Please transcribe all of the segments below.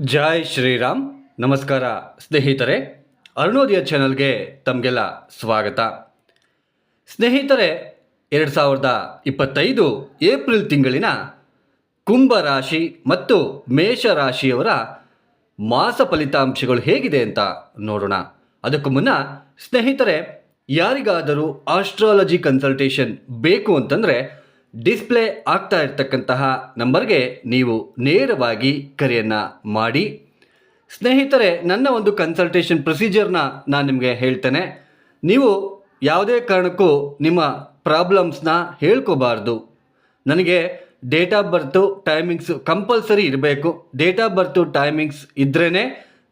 ಜೈ ಶ್ರೀರಾಮ್. ನಮಸ್ಕಾರ ಸ್ನೇಹಿತರೆ, ಅರುಣೋದಯ ಚಾನಲ್ಗೆ ತಮಗೆಲ್ಲ ಸ್ವಾಗತ. ಸ್ನೇಹಿತರೆ, ಎರಡು ಸಾವಿರದ ಇಪ್ಪತ್ತೈದು ಏಪ್ರಿಲ್ ತಿಂಗಳಿನ ಕುಂಭ ರಾಶಿ ಮತ್ತು ಮೇಷ ರಾಶಿಯವರ ಮಾಸ ಫಲಿತಾಂಶಗಳು ಹೇಗಿದೆ ಅಂತ ನೋಡೋಣ. ಅದಕ್ಕೂ ಮುನ್ನ ಸ್ನೇಹಿತರೆ, ಯಾರಿಗಾದರೂ ಆಸ್ಟ್ರಾಲಜಿ ಕನ್ಸಲ್ಟೇಷನ್ ಬೇಕು ಅಂತಂದರೆ ಡಿಸ್ಪ್ಲೇ ಆಗ್ತಾ ಇರ್ತಕ್ಕಂತಹ ನಂಬರ್ಗೆ ನೀವು ನೇರವಾಗಿ ಕರೆಯನ್ನು ಮಾಡಿ. ಸ್ನೇಹಿತರೆ, ನನ್ನ ಒಂದು ಕನ್ಸಲ್ಟೇಷನ್ ಪ್ರೊಸೀಜರ್ನ ನಾನು ನಿಮಗೆ ಹೇಳ್ತೇನೆ. ನೀವು ಯಾವುದೇ ಕಾರಣಕ್ಕೂ ನಿಮ್ಮ ಪ್ರಾಬ್ಲಮ್ಸ್ನ ಹೇಳ್ಕೋಬಾರ್ದು. ನನಗೆ date of birth timings compulsory ಇರಬೇಕು. ಡೇಟ್ ಆಫ್ ಬರ್ತು ಟೈಮಿಂಗ್ಸ್ ಇದ್ರೇ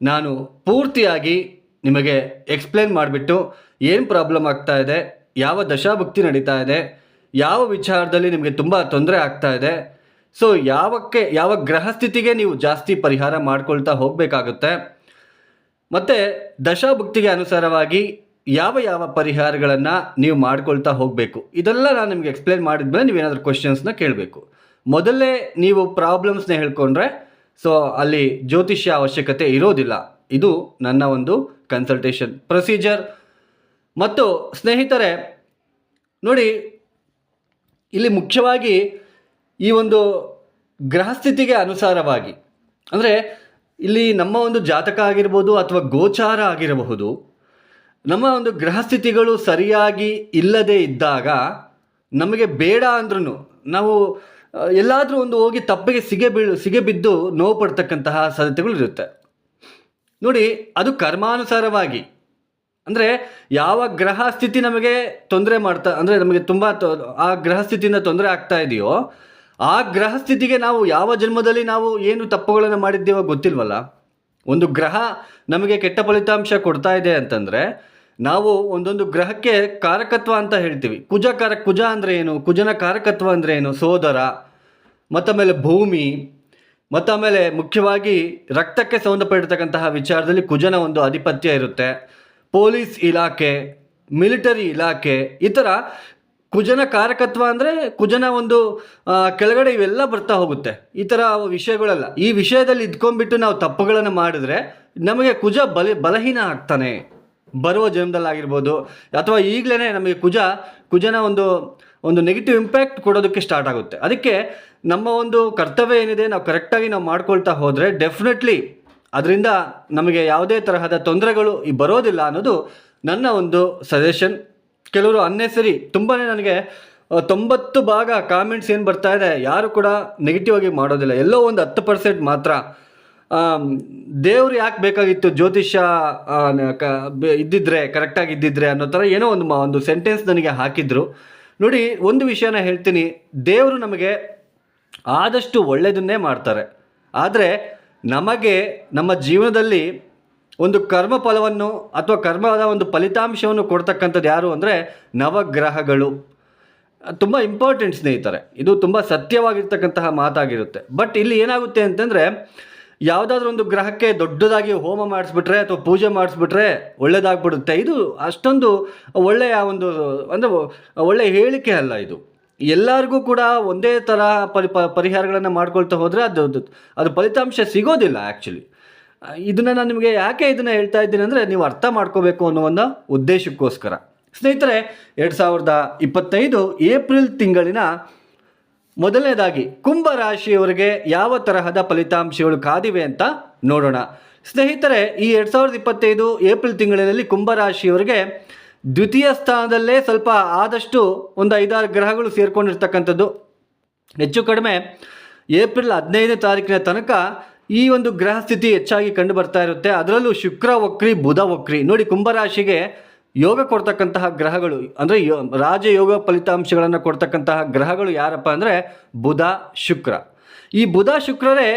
ನಾನು ಪೂರ್ತಿಯಾಗಿ ನಿಮಗೆ ಎಕ್ಸ್ಪ್ಲೇನ್ ಮಾಡಿಬಿಟ್ಟು ಏನು ಪ್ರಾಬ್ಲಮ್ ಆಗ್ತಾ ಇದೆ, ಯಾವ ದಶಾಭಕ್ತಿ ನಡೀತಾ ಇದೆ ಯಾವ ವಿಚಾರದಲ್ಲಿ ನಿಮಗೆ ತುಂಬ ತೊಂದರೆ ಆಗ್ತಾ ಇದೆ? ಸೊ ಯಾವಕ್ಕೆ, ಯಾವ ಗ್ರಹಸ್ಥಿತಿಗೆ ನೀವು ಜಾಸ್ತಿ ಪರಿಹಾರ ಮಾಡ್ಕೊಳ್ತಾ ಹೋಗಬೇಕಾಗುತ್ತೆ? ಮತ್ತು, ದಶಾಭುಕ್ತಿಗೆ ಅನುಸಾರವಾಗಿ ಯಾವ ಯಾವ ಪರಿಹಾರಗಳನ್ನು ನೀವು ಮಾಡ್ಕೊಳ್ತಾ ಹೋಗಬೇಕು? ಇದೆಲ್ಲ ನಾನು ನಿಮಗೆ ಎಕ್ಸ್ಪ್ಲೇನ್ ಮಾಡಿದ್ಮೇಲೆ ನೀವೇನಾದರೂ ಕ್ವಶನ್ಸ್ನ ಕೇಳಬೇಕು. ಮೊದಲೇ ನೀವು ಪ್ರಾಬ್ಲಮ್ಸ್ನ ಹೇಳ್ಕೊಂಡ್ರೆ ಸೊ ಅಲ್ಲಿ ಜ್ಯೋತಿಷ್ಯ ಅವಶ್ಯಕತೆ ಇರೋದಿಲ್ಲ. ಇದು ನನ್ನ ಒಂದು ಕನ್ಸಲ್ಟೇಷನ್ ಪ್ರೊಸೀಜರ್ ಮತ್ತು ಸ್ನೇಹಿತರೆ, ನೋಡಿ ಇಲ್ಲಿ ಮುಖ್ಯವಾಗಿ ಈ ಒಂದು ಗ್ರಹಸ್ಥಿತಿಗೆ ಅನುಸಾರವಾಗಿ, ಅಂದರೆ ಇಲ್ಲಿ ನಮ್ಮ ಒಂದು ಜಾತಕ ಆಗಿರ್ಬೋದು ಅಥವಾ ಗೋಚಾರ ಆಗಿರಬಹುದು, ನಮ್ಮ ಒಂದು ಗ್ರಹಸ್ಥಿತಿಗಳು ಸರಿಯಾಗಿ ಇಲ್ಲದೆ ಇದ್ದಾಗ ನಮಗೆ ಬೇಡ ಅಂದ್ರೂ ನಾವು ಎಲ್ಲಾದರೂ ಒಂದು ಹೋಗಿ ತಪ್ಪಿಗೆ ಸಿಗೆ ಬೀಳು ಸಿಗೆ ಬಿದ್ದು ನೋವು ಪಡ್ತಕ್ಕಂತಹ ಸಾಧ್ಯತೆಗಳು ಇರುತ್ತೆ. ನೋಡಿ, ಅದು ಕರ್ಮಾನುಸಾರವಾಗಿ. ಅಂದರೆ ಯಾವ ಗ್ರಹ ಸ್ಥಿತಿ ನಮಗೆ ತೊಂದರೆ ಮಾಡ್ತಾ ಅಂದರೆ ನಮಗೆ ತುಂಬ ಆ ಗ್ರಹ ಸ್ಥಿತಿಯಿಂದ ತೊಂದರೆ ಆಗ್ತಾ ಇದೆಯೋ, ಆ ಗ್ರಹ ಸ್ಥಿತಿಗೆ ನಾವು ಯಾವ ಜನ್ಮದಲ್ಲಿ ನಾವು ಏನು ತಪ್ಪುಗಳನ್ನು ಮಾಡಿದ್ದೇವೋ ಗೊತ್ತಿಲ್ವಲ್ಲ? ಒಂದು ಗ್ರಹ ನಮಗೆ ಕೆಟ್ಟ ಫಲಿತಾಂಶ ಕೊಡ್ತಾ ಇದೆ ಅಂತಂದರೆ, ನಾವು ಒಂದೊಂದು ಗ್ರಹಕ್ಕೆ ಕಾರಕತ್ವ ಅಂತ ಹೇಳ್ತೀವಿ. ಕುಜ ಕಾರ ಕುಜ ಅಂದರೆ ಏನು? ಕುಜನ ಕಾರಕತ್ವ ಅಂದರೆ ಏನು? ಸೋದರ, ಮತ್ತಾಮೇಲೆ ಭೂಮಿ ಮತ್ತು ಆಮೇಲೆ ಮುಖ್ಯವಾಗಿ ರಕ್ತಕ್ಕೆ ಸಂಬಂಧಪಟ್ಟಿರ್ತಕ್ಕಂತಹ ವಿಚಾರದಲ್ಲಿ ಕುಜನ ಒಂದು ಆಧಿಪತ್ಯ ಇರುತ್ತೆ. ಪೊಲೀಸ್ ಇಲಾಖೆ, ಮಿಲಿಟರಿ ಇಲಾಖೆ, ಈ ಥರ ಕುಜನ ಕಾರಕತ್ವ ಅಂದರೆ ಕುಜನ ಒಂದು ಕೆಳಗಡೆ ಇವೆಲ್ಲ ಬರ್ತಾ ಹೋಗುತ್ತೆ. ಈ ಥರ ವಿಷಯಗಳೆಲ್ಲ. ಈ ವಿಷಯದಲ್ಲಿ ಇದ್ಕೊಂಡ್ಬಿಟ್ಟು ನಾವು ತಪ್ಪುಗಳನ್ನು ಮಾಡಿದ್ರೆ ನಮಗೆ ಕುಜ ಬಲಿ, ಬಲಹೀನ ಆಗ್ತಾನೆ. ಬರುವ ಜನ್ಮದಲ್ಲಾಗಿರ್ಬೋದು ಅಥವಾ ಈಗಲೇ ನಮಗೆ ಕುಜ, ಕುಜನ ಒಂದು ಒಂದು ನೆಗೆಟಿವ್ ಇಂಪ್ಯಾಕ್ಟ್ ಕೊಡೋದಕ್ಕೆ ಸ್ಟಾರ್ಟ್ ಆಗುತ್ತೆ. ಅದಕ್ಕೆ ನಮ್ಮ ಒಂದು ಕರ್ತವ್ಯ ಏನಿದೆ, ನಾವು ಕರೆಕ್ಟಾಗಿ ನಾವು ಮಾಡ್ಕೊಳ್ತಾ ಹೋದರೆ ಡೆಫಿನೆಟ್ಲಿ ಅದರಿಂದ ನಮಗೆ ಯಾವುದೇ ತರಹದ ತೊಂದರೆಗಳು ಬರೋದಿಲ್ಲ ಅನ್ನೋದು ನನ್ನ ಒಂದು ಸಜೆಷನ್ ಕೆಲವರು ಅನ್ನೆಸರಿ ತುಂಬಾ ನನಗೆ ತೊಂಬತ್ತು ಭಾಗ ಕಾಮೆಂಟ್ಸ್ ಏನು ಬರ್ತಾ ಇದೆ, ಯಾರು ಕೂಡ ನೆಗೆಟಿವ್ ಆಗಿ ಮಾಡೋದಿಲ್ಲ. ಎಲ್ಲೋ ಒಂದು ಹತ್ತು ಪರ್ಸೆಂಟ್ ಮಾತ್ರ. ದೇವ್ರು ಯಾಕೆ ಬೇಕಾಗಿತ್ತು ಜ್ಯೋತಿಷ್ಯ ಇದ್ದಿದ್ರೆ ಕರೆಕ್ಟಾಗಿ ಇದ್ದಿದ್ರೆ ಅನ್ನೋ ಥರ ಏನೋ ಒಂದು ಒಂದು ಸೆಂಟೆನ್ಸ್ ನನಗೆ ಹಾಕಿದ್ರು. ನೋಡಿ, ಒಂದು ವಿಷಯನ ಹೇಳ್ತೀನಿ. ದೇವರು ನಮಗೆ ಆದಷ್ಟು ಒಳ್ಳೆಯದನ್ನೇ ಮಾಡ್ತಾರೆ. ಆದರೆ ನಮಗೆ ನಮ್ಮ ಜೀವನದಲ್ಲಿ ಒಂದು ಕರ್ಮ ಫಲವನ್ನು ಅಥವಾ ಕರ್ಮದ ಒಂದು ಫಲಿತಾಂಶವನ್ನು ಕೊಡ್ತಕ್ಕಂಥದ್ದು ಯಾರು ಅಂದರೆ ನವಗ್ರಹಗಳು. ತುಂಬ ಇಂಪಾರ್ಟೆಂಟ್ ಸ್ನೇಹಿತರೆ, ಇದು ತುಂಬ ಸತ್ಯವಾಗಿರ್ತಕ್ಕಂತಹ ಮಾತಾಗಿರುತ್ತೆ. ಬಟ್ ಇಲ್ಲಿ ಏನಾಗುತ್ತೆ ಅಂತಂದರೆ, ಯಾವುದಾದ್ರೂ ಒಂದು ಗ್ರಹಕ್ಕೆ ದೊಡ್ಡದಾಗಿ ಹೋಮ ಮಾಡಿಸ್ಬಿಟ್ರೆ ಅಥವಾ ಪೂಜೆ ಮಾಡಿಸ್ಬಿಟ್ರೆ ಒಳ್ಳೇದಾಗ್ಬಿಡುತ್ತೆ. ಇದು ಅಷ್ಟೊಂದು ಒಳ್ಳೆಯ ಒಂದು, ಅಂದರೆ ಒಳ್ಳೆಯ ಹೇಳಿಕೆ ಅಲ್ಲ ಇದು. ಎಲ್ಲರಿಗೂ ಕೂಡ ಒಂದೇ ಥರ ಪರಿ ಪರಿಹಾರಗಳನ್ನು ಮಾಡ್ಕೊಳ್ತಾ ಹೋದರೆ ಅದು, ಅದು- ಅದು ಫಲಿತಾಂಶ ಸಿಗೋದಿಲ್ಲ ಆ್ಯಕ್ಚುಲಿ ಇದನ್ನು ನಾನು ನಿಮಗೆ ಯಾಕೆ ಇದನ್ನು ಹೇಳ್ತಾ ಇದ್ದೀನಿ ಅಂದರೆ ನೀವು ಅರ್ಥ ಮಾಡ್ಕೋಬೇಕು ಅನ್ನೋ ಒಂದು ಉದ್ದೇಶಕ್ಕೋಸ್ಕರ. ಸ್ನೇಹಿತರೆ, ಎರಡು ಸಾವಿರದ ಇಪ್ಪತ್ತೈದು ಏಪ್ರಿಲ್ ತಿಂಗಳಿನ ಮೊದಲನೇದಾಗಿ ಕುಂಭ ರಾಶಿಯವರಿಗೆ ಯಾವ ತರಹದ ಫಲಿತಾಂಶಗಳು ಕಾದಿವೆ ಅಂತ ನೋಡೋಣ. ಸ್ನೇಹಿತರೆ, ಈ ಎರಡು ಸಾವಿರದ ಇಪ್ಪತ್ತೈದು ಏಪ್ರಿಲ್ ತಿಂಗಳಿನಲ್ಲಿ ಕುಂಭ ರಾಶಿಯವರಿಗೆ ದ್ವಿತೀಯ ಸ್ಥಾನದಲ್ಲೇ ಸ್ವಲ್ಪ ಆದಷ್ಟು ಒಂದು ಐದಾರು ಗ್ರಹಗಳು ಸೇರಿಕೊಂಡಿರ್ತಕ್ಕಂಥದ್ದು. ಹೆಚ್ಚು ಕಡಿಮೆ ಏಪ್ರಿಲ್ ಹದಿನೈದನೇ ತಾರೀಕಿನ ತನಕ ಈ ಒಂದು ಗ್ರಹ ಸ್ಥಿತಿ ಹೆಚ್ಚಾಗಿ ಕಂಡು ಬರ್ತಾ ಇರುತ್ತೆ. ಅದರಲ್ಲೂ ಶುಕ್ರ, ವಕ್ರಿ, ಬುಧ, ವಕ್ರಿ. ನೋಡಿ, ಕುಂಭರಾಶಿಗೆ ಯೋಗ ಕೊಡ್ತಕ್ಕಂತಹ ಗ್ರಹಗಳು, ಅಂದರೆ ಯೋ, ರಾಜಯೋಗ ಫಲಿತಾಂಶಗಳನ್ನು ಕೊಡ್ತಕ್ಕಂತಹ ಗ್ರಹಗಳು ಯಾರಪ್ಪ ಅಂದರೆ ಬುಧ, ಶುಕ್ರ. ಈ ಬುಧ, ಶುಕ್ರರೇ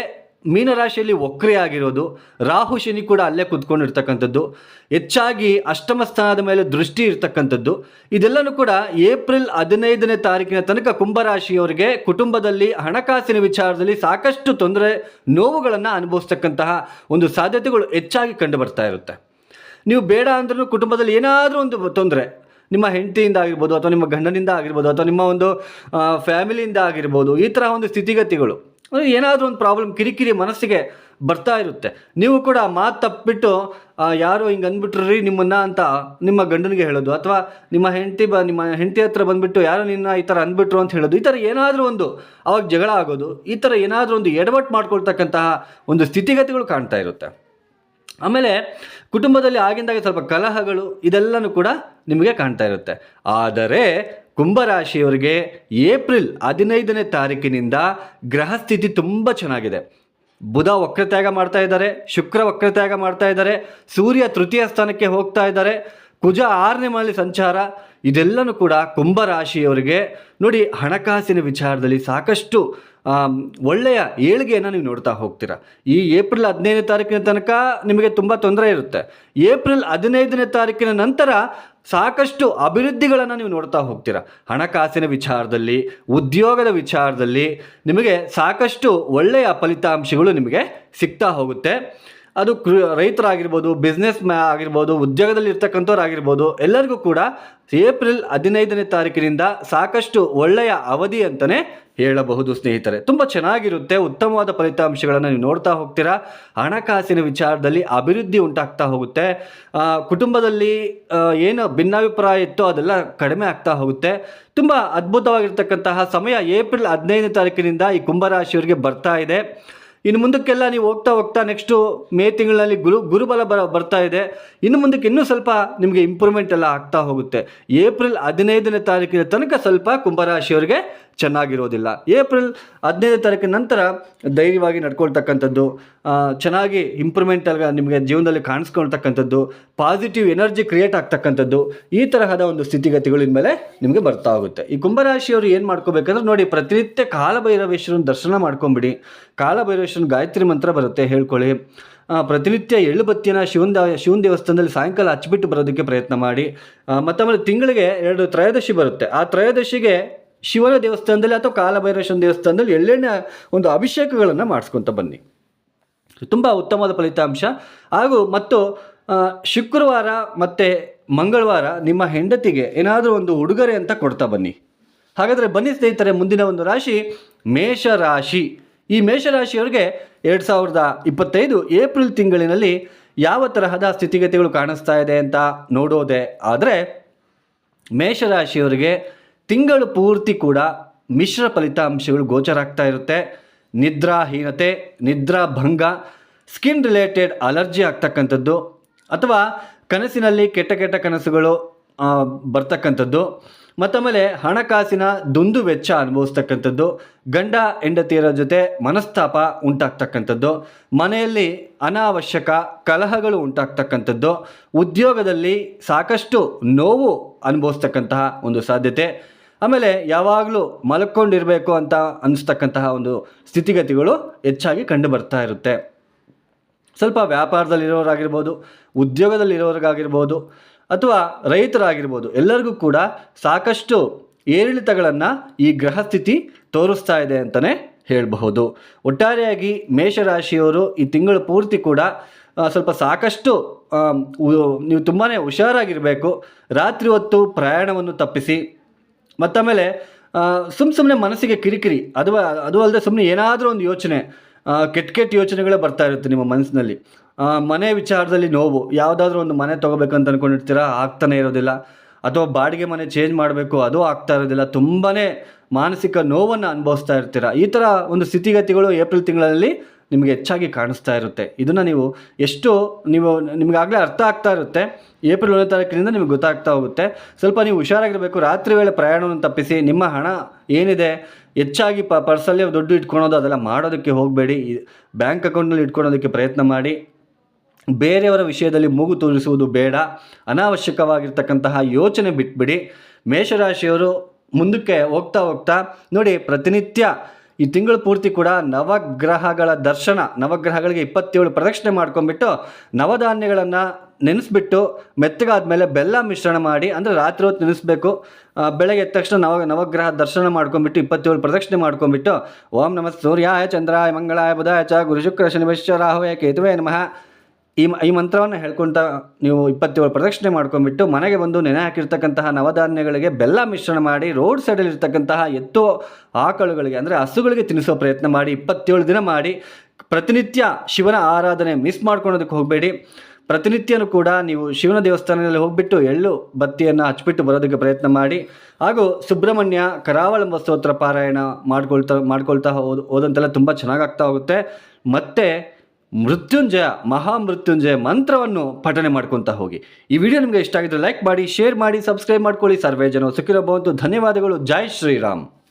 ಮೀನರಾಶಿಯಲ್ಲಿ ಒಕ್ರೆ ಆಗಿರೋದು ರಾಹು ಶನಿ ಕೂಡ ಅಲ್ಲೇ ಕುತ್ಕೊಂಡಿರ್ತಕ್ಕಂಥದ್ದು. ಹೆಚ್ಚಾಗಿ ಅಷ್ಟಮ ಸ್ಥಾನದ ಮೇಲೆ ದೃಷ್ಟಿ ಇರ್ತಕ್ಕಂಥದ್ದು. ಇದೆಲ್ಲನೂ ಕೂಡ ಏಪ್ರಿಲ್ ಹದಿನೈದನೇ ತಾರೀಕಿನ ತನಕ ಕುಂಭರಾಶಿಯವರಿಗೆ ಕುಟುಂಬದಲ್ಲಿ ಹಣಕಾಸಿನ ವಿಚಾರದಲ್ಲಿ ಸಾಕಷ್ಟು ತೊಂದರೆ, ನೋವುಗಳನ್ನು ಅನುಭವಿಸ್ತಕ್ಕಂತಹ ಒಂದು ಸಾಧ್ಯತೆಗಳು ಹೆಚ್ಚಾಗಿ ಕಂಡು ಬರ್ತಾ ಇರುತ್ತೆ. ನೀವು ಬೇಡ ಅಂದ್ರೂ ಕುಟುಂಬದಲ್ಲಿ ಏನಾದರೂ ಒಂದು ತೊಂದರೆ, ನಿಮ್ಮ ಹೆಂಡತಿಯಿಂದ ಆಗಿರ್ಬೋದು ಅಥವಾ ನಿಮ್ಮ ಗಂಡನಿಂದ ಆಗಿರ್ಬೋದು ಅಥವಾ ನಿಮ್ಮ ಒಂದು ಫ್ಯಾಮಿಲಿಯಿಂದ ಆಗಿರ್ಬೋದು ಈ ಥರ ಒಂದು ಸ್ಥಿತಿಗತಿಗಳು ಏನಾದರೂ ಒಂದು ಪ್ರಾಬ್ಲಮ್ ಕಿರಿಕಿರಿ ಮನಸ್ಸಿಗೆ ಬರ್ತಾ ಇರುತ್ತೆ. ನೀವು ಕೂಡ ಮಾತು ತಪ್ಪಿಬಿಟ್ಟು ಯಾರೋ ಹಿಂಗೆ ಅಂದ್ಬಿಟ್ರಿ ನಿಮ್ಮನ್ನು ಅಂತ ನಿಮ್ಮ ಗಂಡನಿಗೆ ಹೇಳೋದು. ಅಥವಾ ನಿಮ್ಮ ಹೆಂಡತಿ ಬ, ನಿಮ್ಮ ಹೆಂಡತಿ ಹತ್ರ ಬಂದುಬಿಟ್ಟು ಯಾರೋ ನಿನ್ನ ಈ ಥರ ಅಂದ್ಬಿಟ್ರು ಅಂತ ಹೇಳೋದು. ಈ ಥರ ಏನಾದರೂ ಒಂದು ಅವಾಗ ಜಗಳ ಆಗೋದು. ಈ ಥರ ಏನಾದರೂ ಒಂದು ಎಡವಟ್ಟು ಮಾಡ್ಕೊಳ್ತಕ್ಕಂತಹ ಒಂದು ಸ್ಥಿತಿಗತಿಗಳು ಕಾಣ್ತಾ ಇರುತ್ತೆ. ಆಮೇಲೆ ಕುಟುಂಬದಲ್ಲಿ ಆಗಿಂದಾಗ ಸ್ವಲ್ಪ ಕಲಹಗಳು ಇದೆಲ್ಲನೂ ಕೂಡ ನಿಮಗೆ ಕಾಣ್ತಾ ಇರುತ್ತೆ. ಆದರೆ ಕುಂಭರಾಶಿಯವರಿಗೆ ಏಪ್ರಿಲ್ ಹದಿನೈದನೇ ತಾರೀಕಿನಿಂದ ಗ್ರಹಸ್ಥಿತಿ ತುಂಬ ಚೆನ್ನಾಗಿದೆ. ಬುಧ ವಕ್ರತ್ಯಾಗ ಮಾಡ್ತಾ ಇದ್ದಾರೆ, ಶುಕ್ರ ವಕ್ರತ್ಯಾಗ ಮಾಡ್ತಾ ಇದ್ದಾರೆ, ಸೂರ್ಯ ತೃತೀಯ ಸ್ಥಾನಕ್ಕೆ ಹೋಗ್ತಾ ಇದ್ದಾರೆ, ಕುಜ ಆರನೇ ಮಾಲಿ ಸಂಚಾರ, ಇದೆಲ್ಲನೂ ಕೂಡ ಕುಂಭರಾಶಿಯವರಿಗೆ ನೋಡಿ ಹಣಕಾಸಿನ ವಿಚಾರದಲ್ಲಿ ಸಾಕಷ್ಟು ಒಳ್ಳೆಯ ಏಳಿಗೆಯನ್ನು ನೀವು ನೋಡ್ತಾ ಹೋಗ್ತೀರಾ. ಈ ಏಪ್ರಿಲ್ ಹದಿನೈದನೇ ತಾರೀಕಿನ ತನಕ ನಿಮಗೆ ತುಂಬ ತೊಂದರೆ ಇರುತ್ತೆ. ಏಪ್ರಿಲ್ ಹದಿನೈದನೇ ತಾರೀಕಿನ ನಂತರ ಸಾಕಷ್ಟು ಅಭಿವೃದ್ಧಿಗಳನ್ನು ನೀವು ನೋಡ್ತಾ ಹೋಗ್ತೀರಾ? ಹಣಕಾಸಿನ ವಿಚಾರದಲ್ಲಿ, ಉದ್ಯೋಗದ ವಿಚಾರದಲ್ಲಿ ನಿಮಗೆ ಸಾಕಷ್ಟು ಒಳ್ಳೆಯ ಫಲಿತಾಂಶಗಳು ನಿಮಗೆ ಸಿಗ್ತಾ ಹೋಗುತ್ತೆ. ಅದು ರೈತರಾಗಿರ್ಬೋದು ಬಿಸ್ನೆಸ್ ಮ್ಯಾ ಆಗಿರ್ಬೋದು ಉದ್ಯೋಗದಲ್ಲಿ ಇರ್ತಕ್ಕಂಥವ್ರು ಆಗಿರ್ಬೋದು, ಎಲ್ಲರಿಗೂ ಕೂಡ ಏಪ್ರಿಲ್ ಹದಿನೈದನೇ ತಾರೀಕಿನಿಂದ ಸಾಕಷ್ಟು ಒಳ್ಳೆಯ ಅವಧಿ ಅಂತಲೇ ಹೇಳಬಹುದು ಸ್ನೇಹಿತರೆ. ತುಂಬ ಚೆನ್ನಾಗಿರುತ್ತೆ, ಉತ್ತಮವಾದ ಫಲಿತಾಂಶಗಳನ್ನು ನೀವು ನೋಡ್ತಾ ಹೋಗ್ತೀರಾ. ಹಣಕಾಸಿನ ವಿಚಾರದಲ್ಲಿ ಅಭಿವೃದ್ಧಿ ಉಂಟಾಗ್ತಾ ಹೋಗುತ್ತೆ. ಕುಟುಂಬದಲ್ಲಿ ಏನು ಭಿನ್ನಾಭಿಪ್ರಾಯ ಇತ್ತೋ ಅದೆಲ್ಲ ಕಡಿಮೆ ಆಗ್ತಾ ಹೋಗುತ್ತೆ. ತುಂಬ ಅದ್ಭುತವಾಗಿರ್ತಕ್ಕಂತಹ ಸಮಯ ಏಪ್ರಿಲ್ ಹದಿನೈದನೇ ತಾರೀಕಿನಿಂದ ಈ ಕುಂಭರಾಶಿಯವರಿಗೆ ಬರ್ತಾ ಇದೆ. ಇನ್ನು ಮುಂದಕ್ಕೆಲ್ಲ ನೀವು ಹೋಗ್ತಾ ಹೋಗ್ತಾ ನೆಕ್ಸ್ಟು ಮೇ ತಿಂಗಳಲ್ಲಿ ಗುರು, ಗುರುಬಲ ಬರ, ಬರ್ತಾ ಇದೆ. ಇನ್ನು ಮುಂದಕ್ಕೆ ಇನ್ನೂ ಸ್ವಲ್ಪ ನಿಮಗೆ ಇಂಪ್ರೂವ್ಮೆಂಟ್ ಎಲ್ಲ ಆಗ್ತಾ ಹೋಗುತ್ತೆ. ಏಪ್ರಿಲ್ ಹದಿನೈದನೇ ತಾರೀಕಿನ ತನಕ ಸ್ವಲ್ಪ ಕುಂಭರಾಶಿಯವರಿಗೆ ಚೆನ್ನಾಗಿರೋದಿಲ್ಲ. ಏಪ್ರಿಲ್ ಹದಿನೈದನೇ ತಾರೀಕಿನ ನಂತರ ಧೈರ್ಯವಾಗಿ ನಡ್ಕೊಳ್ತಕ್ಕಂಥದ್ದು ಚೆನ್ನಾಗಿ ಇಂಪ್ರೂವ್ಮೆಂಟ್ ಎಲ್ಲ ನಿಮಗೆ ಜೀವನದಲ್ಲಿ ಕಾಣಿಸ್ಕೊಳ್ತಕ್ಕಂಥದ್ದು ಪಾಸಿಟಿವ್ ಎನರ್ಜಿ ಕ್ರಿಯೇಟ್ ಆಗ್ತಕ್ಕಂಥದ್ದು, ಈ ತರಹದ ಒಂದು ಸ್ಥಿತಿಗತಿಗಳಿನ ಮೇಲೆ ನಿಮಗೆ ಬರ್ತಾ ಹೋಗುತ್ತೆ. ಈ ಕುಂಭರಾಶಿಯವರು ಏನು ಮಾಡ್ಕೋಬೇಕಂದ್ರೆ ನೋಡಿ, ಪ್ರತಿನಿತ್ಯ ಕಾಲಭೈರವೇಶ್ವರನ ದರ್ಶನ ಮಾಡ್ಕೊಂಬಿಡಿ. ಗಾಯತ್ರಿ ಮಂತ್ರ ಬರುತ್ತೆ, ಹೇಳ್ಕೊಳ್ಳಿ. ಪ್ರತಿನಿತ್ಯ ಎಳ್ಳು ಬತ್ತಿನ ಶಿವನ ಶಿವನ ದೇವಸ್ಥಾನದಲ್ಲಿ ಸಾಯಂಕಾಲ ಹಚ್ಚಿಬಿಟ್ಟು ಬರೋದಕ್ಕೆ ಪ್ರಯತ್ನ ಮಾಡಿ. ಮತ್ತು ಆಮೇಲೆ ತಿಂಗಳಿಗೆ ಎರಡು ತ್ರಯೋದಶಿ ಬರುತ್ತೆ. ಆ ತ್ರಯೋದಶಿಗೆ ಶಿವನ ದೇವಸ್ಥಾನದಲ್ಲಿ ಅಥವಾ ಕಾಲಭೈರೇಶ್ವರ ದೇವಸ್ಥಾನದಲ್ಲಿ ಎಳ್ಳೆಣ್ಣೆ ಒಂದು ಅಭಿಷೇಕಗಳನ್ನು ಮಾಡಿಸ್ಕೊತ ಬನ್ನಿ. ತುಂಬ ಉತ್ತಮವಾದ ಫಲಿತಾಂಶ. ಹಾಗೂ ಮತ್ತು ಶುಕ್ರವಾರ ಮತ್ತು ಮಂಗಳವಾರ ನಿಮ್ಮ ಹೆಂಡತಿಗೆ ಏನಾದರೂ ಒಂದು ಉಡುಗೊರೆ ಅಂತ ಕೊಡ್ತಾ ಬನ್ನಿ. ಹಾಗಾದರೆ ಬನ್ನಿ ಸ್ನೇಹಿತರೆ, ಮುಂದಿನ ಒಂದು ರಾಶಿ ಮೇಷರಾಶಿ ಈ ಮೇಷರಾಶಿಯವರಿಗೆ ಎರಡು ಸಾವಿರದ ಇಪ್ಪತ್ತೈದು ಏಪ್ರಿಲ್ ತಿಂಗಳಿನಲ್ಲಿ ಯಾವ ತರಹದ ಸ್ಥಿತಿಗತಿಗಳು ಕಾಣಿಸ್ತಾ ಇದೆ ಅಂತ ನೋಡೋದೆ ಆದರೆ ಮೇಷರಾಶಿಯವರಿಗೆ ತಿಂಗಳು ಪೂರ್ತಿ ಕೂಡ ಮಿಶ್ರ ಫಲಿತಾಂಶಗಳು ಗೋಚರ ಆಗ್ತಾ ಇರುತ್ತೆ. ನಿದ್ರಾಹೀನತೆ, ನಿದ್ರಾಭಂಗ, ಸ್ಕಿನ್ ರಿಲೇಟೆಡ್ ಅಲರ್ಜಿ ಆಗ್ತಕ್ಕಂಥದ್ದು ಅಥವಾ ಕನಸಿನಲ್ಲಿ ಕೆಟ್ಟ ಕೆಟ್ಟ ಕನಸುಗಳು ಬರ್ತಕ್ಕಂಥದ್ದು. ಮತ್ತೊಮ್ಮೆ ಹಣಕಾಸಿನ ದುಂದು ವೆಚ್ಚ ಅನುಭವಿಸ್ತಕ್ಕಂಥದ್ದು, ಗಂಡ ಹೆಂಡತಿಯರ ಜೊತೆ ಮನಸ್ತಾಪ ಉಂಟಾಗ್ತಕ್ಕಂಥದ್ದು, ಮನೆಯಲ್ಲಿ ಅನಾವಶ್ಯಕ ಕಲಹಗಳು ಉಂಟಾಗ್ತಕ್ಕಂಥದ್ದು, ಉದ್ಯೋಗದಲ್ಲಿ ಸಾಕಷ್ಟು ನೋವು ಅನುಭವಿಸ್ತಕ್ಕಂತಹ ಒಂದು ಸಾಧ್ಯತೆ. ಆಮೇಲೆ ಯಾವಾಗಲೂ ಮಲ್ಕೊಂಡಿರಬೇಕು ಅಂತ ಅನಿಸ್ತಕ್ಕಂತಹ ಒಂದು ಸ್ಥಿತಿಗತಿಗಳು ಹೆಚ್ಚಾಗಿ ಕಂಡು ಬರ್ತಾ ಇರುತ್ತೆ. ಸ್ವಲ್ಪ ವ್ಯಾಪಾರದಲ್ಲಿರೋರಾಗಿರ್ಬೋದು, ಉದ್ಯೋಗದಲ್ಲಿರೋರಿಗಾಗಿರ್ಬೋದು ಅಥವಾ ರೈತರಾಗಿರ್ಬೋದು, ಎಲ್ಲರಿಗೂ ಕೂಡ ಸಾಕಷ್ಟು ಏರಿಳಿತಗಳನ್ನು ಈ ಗ್ರಹಸ್ಥಿತಿ ತೋರಿಸ್ತಾ ಇದೆ ಅಂತಲೇ ಹೇಳಬಹುದು. ಒಟ್ಟಾರೆಯಾಗಿ ಮೇಷರಾಶಿಯವರು ಈ ತಿಂಗಳು ಪೂರ್ತಿ ಕೂಡ ಸ್ವಲ್ಪ ಸಾಕಷ್ಟು ನೀವು ತುಂಬಾ ಹುಷಾರಾಗಿರಬೇಕು. ರಾತ್ರಿ ಹೊತ್ತು ಪ್ರಯಾಣವನ್ನು ತಪ್ಪಿಸಿ, ಮತ್ತಾಮೇಲೆ ಸುಮ್ಮ ಸುಮ್ಮನೆ ಮನಸ್ಸಿಗೆ ಕಿರಿಕಿರಿ, ಅದು ಅದು ಅಲ್ಲದೆ ಸುಮ್ಮನೆ ಏನಾದರೂ ಒಂದು ಯೋಚನೆ ಕೆಟ್ಟ ಕೆಟ್ಟ ಯೋಚನೆಗಳೇ ಬರ್ತಾ ಇರುತ್ತೆ ನಿಮ್ಮ ಮನಸ್ಸಿನಲ್ಲಿ. ಮನೆ ವಿಚಾರದಲ್ಲಿ ನೋವು, ಯಾವುದಾದ್ರೂ ಒಂದು ಮನೆ ತೊಗೋಬೇಕಂತ ಅಂದ್ಕೊಂಡಿರ್ತೀರಾ ಆಗ್ತಾನೆ ಇರೋದಿಲ್ಲ. ಅಥವಾ ಬಾಡಿಗೆ ಮನೆ ಚೇಂಜ್ ಮಾಡಬೇಕು, ಅದು ಆಗ್ತಾ ಇರೋದಿಲ್ಲ. ತುಂಬಾ ಮಾನಸಿಕ ನೋವನ್ನು ಅನುಭವಿಸ್ತಾ ಇರ್ತೀರ? ಈ ಥರ ಒಂದು ಸ್ಥಿತಿಗತಿಗಳು ಏಪ್ರಿಲ್ ತಿಂಗಳಲ್ಲಿ ನಿಮಗೆ ಹೆಚ್ಚಾಗಿ ಕಾಣಿಸ್ತಾ ಇರುತ್ತೆ. ಇದನ್ನು ನೀವು ಎಷ್ಟು ನೀವು, ನಿಮಗಾಗಲೇ ಅರ್ಥ ಆಗ್ತಾ ಇರುತ್ತೆ. ಏಪ್ರಿಲ್ ಒಂದನೇ ತಾರೀಕಿನಿಂದ ನಿಮಗೆ ಗೊತ್ತಾಗ್ತಾ ಹೋಗುತ್ತೆ. ಸ್ವಲ್ಪ ನೀವು ಹುಷಾರಾಗಿರಬೇಕು. ರಾತ್ರಿ ವೇಳೆ ಪ್ರಯಾಣವನ್ನು ತಪ್ಪಿಸಿ, ನಿಮ್ಮ ಹಣ ಏನಿದೆ, ಹೆಚ್ಚಾಗಿ ಪ, ಪರ್ಸಲ್ಲಿ ದುಡ್ಡು ಇಟ್ಕೊಳೋದು ಅದೆಲ್ಲ ಮಾಡೋದಕ್ಕೆ ಹೋಗಬೇಡಿ. ಬ್ಯಾಂಕ್ ಅಕೌಂಟ್ನಲ್ಲಿ ಇಟ್ಕೊಳೋದಕ್ಕೆ ಪ್ರಯತ್ನ ಮಾಡಿ. ಬೇರೆಯವರ ವಿಷಯದಲ್ಲಿ ಮೂಗು ತೋರಿಸುವುದು ಬೇಡ. ಅನಾವಶ್ಯಕವಾಗಿರ್ತಕ್ಕಂತಹ ಯೋಚನೆ ಬಿಟ್ಬಿಡಿ. ಮೇಷರಾಶಿಯವರು ಮುಂದಕ್ಕೆ ಹೋಗ್ತಾ ಹೋಗ್ತಾ, ನೋಡಿ ಪ್ರತಿನಿತ್ಯ ಈ ತಿಂಗಳು ಪೂರ್ತಿ ಕೂಡ ನವಗ್ರಹಗಳ ದರ್ಶನ, ನವಗ್ರಹಗಳಿಗೆ ಇಪ್ಪತ್ತೇಳು ಪ್ರದಕ್ಷಿಣೆ ಮಾಡ್ಕೊಂಡ್ಬಿಟ್ಟು ನವಧಾನ್ಯಗಳನ್ನು ನೆನೆಸ್ಬಿಟ್ಟು ಮೆತ್ತಗಾದ್ಮೇಲೆ ಬೆಲ್ಲ ಮಿಶ್ರಣ ಮಾಡಿ, ಅಂದರೆ ರಾತ್ರಿ ಹೊತ್ತು ನೆನೆಸ್ಬೇಕು. ಬೆಳಗ್ಗೆ ಎದ್ದ ತಕ್ಷಣ ನವ, ನವಗ್ರಹ ದರ್ಶನ ಮಾಡ್ಕೊಂಡ್ಬಿಟ್ಟು ಇಪ್ಪತ್ತೇಳು ಪ್ರದಕ್ಷಿಣೆ ಮಾಡ್ಕೊಂಡ್ಬಿಟ್ಟು, ಓಂ ನಮಃ ಸೂರ್ಯಾಯ ಚಂದ್ರಾಯ ಮಂಗಳಾಯ ಬುಧಾಯ ಚ ಗುರು ಶುಕ್ರ ರಾಹುವೇ ಕೇತುವೆ ನಮಃ. ಈ ಈ ಮಂತ್ರವನ್ನು ಹೇಳ್ಕೊಳ್ತಾ ನೀವು ಇಪ್ಪತ್ತೇಳು ಪ್ರದಕ್ಷಿಣೆ ಮಾಡ್ಕೊಂಡ್ಬಿಟ್ಟು ಮನೆಗೆ ಬಂದು ನೆನೆ ಹಾಕಿರ್ತಕ್ಕಂತಹ ನವಧಾನ್ಯಗಳಿಗೆ ಬೆಲ್ಲ ಮಿಶ್ರಣ ಮಾಡಿ ರೋಡ್ ಸೈಡಲ್ಲಿ ಇರ್ತಕ್ಕಂತಹ ಎತ್ತು ಆಕಳುಗಳಿಗೆ ಅಂದರೆ ಹಸುಗಳಿಗೆ ತಿನ್ನಿಸೋ ಪ್ರಯತ್ನ ಮಾಡಿ ಇಪ್ಪತ್ತೇಳು ದಿನ ಮಾಡಿ ಪ್ರತಿನಿತ್ಯ ಶಿವನ ಆರಾಧನೆ ಮಿಸ್ ಮಾಡ್ಕೊಳೋದಕ್ಕೆ ಹೋಗಬೇಡಿ. ಪ್ರತಿನಿತ್ಯನೂ ಕೂಡ ನೀವು ಶಿವನ ದೇವಸ್ಥಾನದಲ್ಲಿ ಹೋಗ್ಬಿಟ್ಟು ಎಳ್ಳು ಬತ್ತಿಯನ್ನು ಹಚ್ಚಿಬಿಟ್ಟು ಬರೋದಕ್ಕೆ ಪ್ರಯತ್ನ ಮಾಡಿ. ಹಾಗೂ ಸುಬ್ರಹ್ಮಣ್ಯ ಕರಾವಳ ಸ್ತೋತ್ರ ಪಾರಾಯಣ ಮಾಡ್ಕೊಳ್ತಾ ಮಾಡ್ಕೊಳ್ತಾ ಹೋದ, ಹೋದಂತೆಲ್ಲ ತುಂಬ ಚೆನ್ನಾಗಾಗ್ತಾ ಹೋಗುತ್ತೆ. ಮತ್ತು ಮೃತ್ಯುಂಜಯ, ಮಹಾಮೃತ್ಯುಂಜಯ ಮಂತ್ರವನ್ನು ಪಠನೆ ಮಾಡ್ಕೊತಾ ಹೋಗಿ. ಈ ವಿಡಿಯೋ ನಿಮಗೆ ಇಷ್ಟ ಆಗಿದ್ರೆ ಲೈಕ್ ಮಾಡಿ ಶೇರ್ ಮಾಡಿ ಸಬ್ಸ್ಕ್ರೈಬ್ ಮಾಡ್ಕೊಳ್ಳಿ. ಸರ್ವೇ ಜನ ಸುಖಿರಬಹುದು ಧನ್ಯವಾದಗಳು. ಜೈ ಶ್ರೀರಾಮ್.